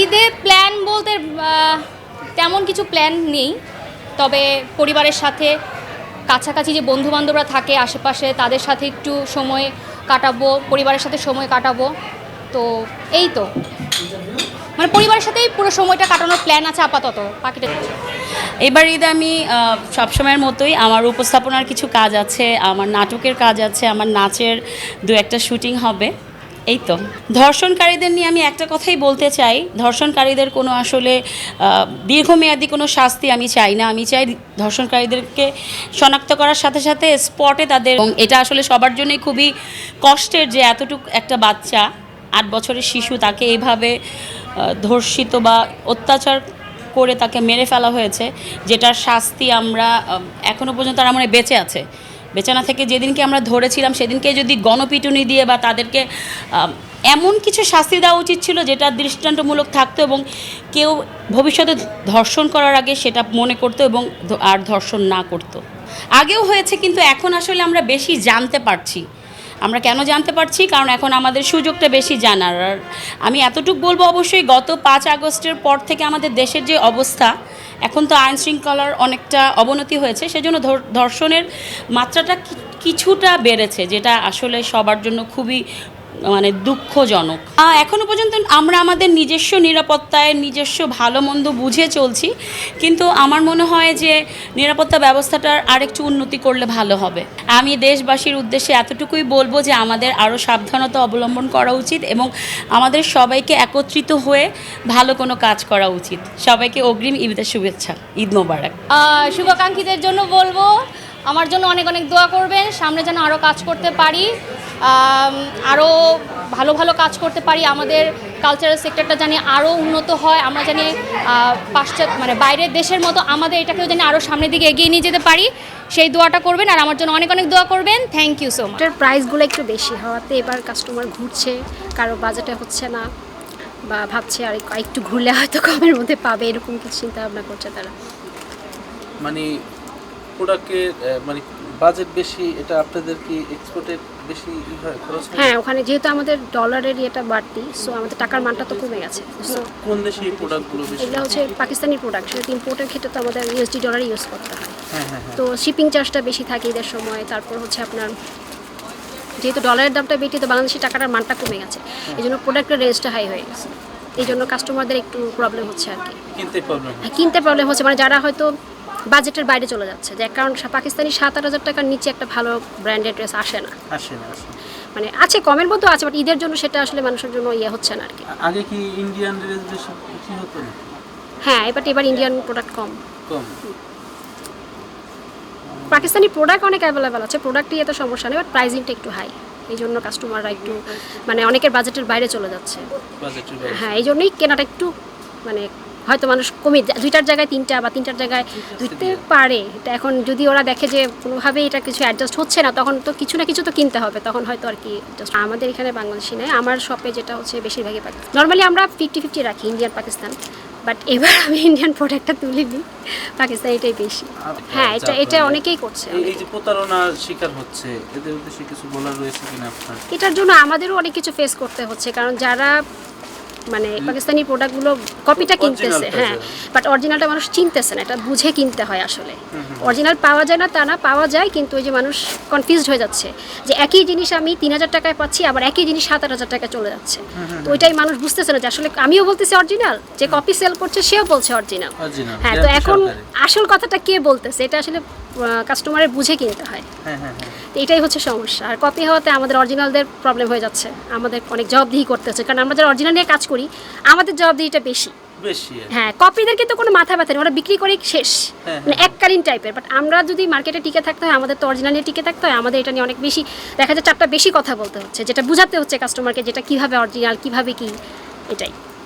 ঈদে প্ল্যান বলতে তেমন কিছু প্ল্যান নেই। তবে পরিবারের সাথে কাছাকাছি যে বন্ধু বান্ধবরা থাকে আশেপাশে, তাদের সাথে একটু সময় কাটাবো, পরিবারের সাথে সময় কাটাবো। তো এই তো। মানে পরিবারের সাথেই পুরো সময়টা কাটানোর প্ল্যান আছে আপাতত। পাখিটা এবার ঈদে আমি সবসময়ের মতোই আমার উপস্থাপনার কিছু কাজ আছে, আমার নাটকের কাজ আছে, আমার নাচের দু একটা শুটিং হবে। এই তো। ধর্ষণকারীদের নিয়ে আমি একটা কথাই বলতে চাই। ধর্ষণকারীদের কোনো আসলে দীর্ঘমেয়াদী কোনো শাস্তি আমি চাই না। আমি চাই ধর্ষণকারীদেরকে শনাক্ত করার সাথে সাথে স্পটে তাদের এটা আসলে সবার জন্যই খুবই কষ্টের যে এতটুকু একটা বাচ্চা আট বছরের শিশু তাকে এভাবে ধর্ষিত বা অত্যাচার করে তাকে মেরে ফেলা হয়েছে যেটার শাস্তি আমরা আহ, এখনও পর্যন্ত তারা বেঁচে আছে। বেঁচে না থেকে যেদিনকে আমরা ধরেছিলাম, সেদিনকে যদি গণপিটুনি দিয়ে বা তাদেরকে এমন কিছু শাস্তি দেওয়া উচিত ছিল যেটা দৃষ্টান্তমূলক থাকতো এবং কেউ ভবিষ্যতে ধর্ষণ করার আগে সেটা মনে করতো এবং আর ধর্ষণ না করতো। আগেও হয়েছে কিন্তু এখন আসলে আমরা বেশি জানতে পারছি। আমরা কেন জানতে পারছি? কারণ এখন আমাদের সুযোগটা বেশি জানার। আর আমি এতটুকু বলব অবশ্যই গত পাঁচ আগস্টের পর থেকে আমাদের দেশের যে অবস্থা এখন তো আইন শৃঙ্খলার অনেকটা অবনতি হয়েছে, সেজন্য ধর- ধর্ষণের মাত্রাটা কিছুটা বেড়েছে, যেটা আসলে সবার জন্য খুবই মানে দুঃখজনক। এখনও পর্যন্ত আমরা আমাদের নিজস্ব নিরাপত্তায়, নিজস্ব ভালো মন্দ বুঝে চলছি, কিন্তু আমার মনে হয় যে নিরাপত্তা ব্যবস্থাটার আরেকটু উন্নতি করলে ভালো হবে। আমি দেশবাসীর উদ্দেশ্যে এতটুকুই বলব যে আমাদের আরও সাবধানতা অবলম্বন করা উচিত এবং আমাদের সবাইকে একত্রিত হয়ে ভালো কোনো কাজ করা উচিত। সবাইকে অগ্রিম ঈদের শুভেচ্ছা, ঈদ মোবারক। শুভাকাঙ্ক্ষীদের জন্য বলব, আমার জন্য অনেক অনেক দোয়া করবেন, সামনে যেন আরও কাজ করতে পারি। আরও ভালো ভালো কাজ করতে পারি। আমাদের কালচারাল সেক্টরটা জানি আরও উন্নত হয়। আমরা জানি পাশ্চাত্য মানে বাইরের দেশের মতো আমাদের এটাকেও জানি আরও সামনের দিকে এগিয়ে নিয়ে যেতে পারি। সেই দোয়াটা করবেন আর আমার জন্য অনেক অনেক দোয়া করবেন। থ্যাংক ইউ সো মাচ এটার প্রাইসগুলো একটু বেশি হওয়াতে এবার কাস্টমার ঘুরছে। কারও বাজেটে হচ্ছে না বা ভাবছে আর একটু ঘুরলে হয়তো কমের মধ্যে পাবে এরকম কিছু চিন্তা ভাবনা করছে তারা। মানে প্রোডাক্টের মানে বাজেট বেশি এটা আপনাদের কি এক্সপোর্টের বেশি হয় খরচ হ্যাঁ? ওখানে যেহেতু আমাদের ডলারের ইয়েটা বাড়তি সো আমাদের টাকার মানটা তো কমে গেছে সো কোন দেশে এই প্রোডাক্টগুলো বেশি? এগুলো হচ্ছে পাকিস্তানি প্রোডাক্ট সেটা ইম্পোর্টের ক্ষেত্রে তো আমাদের ইউএসডি ডলার ইউজ করতে হয়। হ্যাঁ হ্যাঁ হ্যাঁ। তো শিপিং চার্জটা বেশি থাকে ঈদের সময় তারপর হচ্ছে আপনার যেহেতু ডলারের দামটা বেশি তো বাংলাদেশি টাকাটার মানটা কমে গেছে। এই জন্য প্রোডাক্টের রেঞ্জটা হাই হয়ে গেছে। এই জন্য কাস্টমারদের একটু প্রবলেম হচ্ছে আর কি। কিনতে প্রবলেম হ্যাঁ, কিনতে প্রবলেম হচ্ছে মানে যারা হয়তো বাজেটের বাইরে চলে যাচ্ছে। যে কারণ পাকিস্তানি সাত আট হাজার টাকার নিচে একটা ভালো ব্র্যান্ডেড ড্রেস আসে না। আসে না মানে আছে কমের মধ্যেও আছে বাট ঈদের জন্য সেটা আসলে মানুষের জন্য ইয়ে হচ্ছে না আর কি আগে কি ইন্ডিয়ান ড্রেস বেশি হতো? হ্যাঁ এবার এবার ইন্ডিয়ান প্রোডাক্ট কম। কম। পাকিস্তানি প্রোডাক্ট অনেক অ্যাভেলেবেল আছে প্রোডাক্টই এত সমস্যা নেই বাট প্রাইসিংটা একটু হাই এই জন্য কাস্টমাররা একটু মানে অনেকের বাজেটের বাইরে চলে যাচ্ছে। হ্যাঁ এই জন্যই কেনাটা একটু মানে হয়তো মানুষ কমে দুইটার জায়গায় তিনটা বা তিনটার জায়গায় দুইতে পারে। এটা এখন যদি ওরা দেখে যে কোনোভাবে এটা কিছু অ্যাডজাস্ট হচ্ছে না তখন তো কিছু না কিছু তো কিনতে হবে। তখন হয়তো আর কি আমাদের এখানে বাংলাদেশি নেই আমার শপে যেটা হচ্ছে বেশিরভাগই পাকিস্তান নর্মালি আমরা ফিফটি ফিফটি রাখি ইন্ডিয়ান পাকিস্তান বাট এবার আমি ইন্ডিয়ান প্রোডাক্টটা তুলে দিই পাকিস্তান এটাই বেশি। হ্যাঁ এটা এটা অনেকেই করছে। এই- এই যে প্রতারণার শিকার হচ্ছে এদের উদ্দেশ্যে কিছু বলার রয়েছে কিনা আপনার? এটার জন্য আমাদেরও অনেক কিছু ফেস করতে হচ্ছে। কারণ যারা মানে পাকিস্তানি প্রোডাক্টগুলো কপিটা কিনতেছে হ্যাঁ বাট অরিজিনালটা মানুষ চিনতেছে না এটা বুঝে কিনতে হয় আসলে। অরিজিনাল পাওয়া যায় না তা না পাওয়া যায় কিন্তু ওই যে মানুষ কনফিউজড হয়ে যাচ্ছে যে একই জিনিস আমি তিন হাজার টাকায় পাচ্ছি আবার একই জিনিস সাত আট হাজার টাকায় চলে যাচ্ছে। তো ওইটাই মানুষ বুঝতেছে না যে আসলে আমিও বলতেছি অরিজিনাল যে কপি সেল করছে সেও বলছে অরিজিনাল হ্যাঁ তো এখন আসল কথাটা কে বলতেছে? এটা আসলে কাস্টমারের বুঝে কিনতে হয়। হ্যাঁ হ্যাঁ হ্যাঁ। তো এটাই হচ্ছে সমস্যা। আর কপি হওয়াতে আমাদের অরিজিনালদের প্রবলেম হয়ে যাচ্ছে। আমাদের অনেক জবাবদিহি করতে হচ্ছে। কারণ আমরা যারা অরিজিনাল নিয়ে কাজ করি আমাদের জবাবদিহিটা বেশি। বেশি হ্যাঁ কপিদের কিন্তু কোনো মাথা ব্যথা নেই। ওরা বিক্রি করেই শেষ। মানে এককালীন টাইপের বাট আমরা যদি মার্কেটে টিকে থাকতে হয় আমাদের তো অরিজিনাল নিয়ে টিকে থাকতে হয় আমাদের এটা নিয়ে অনেক বেশি দেখা যায় চারটা বেশি কথা বলতে হচ্ছে। যেটা বুঝাতে হচ্ছে কাস্টমারকে যেটা কীভাবে অরিজিনাল কীভাবে কী এটাই।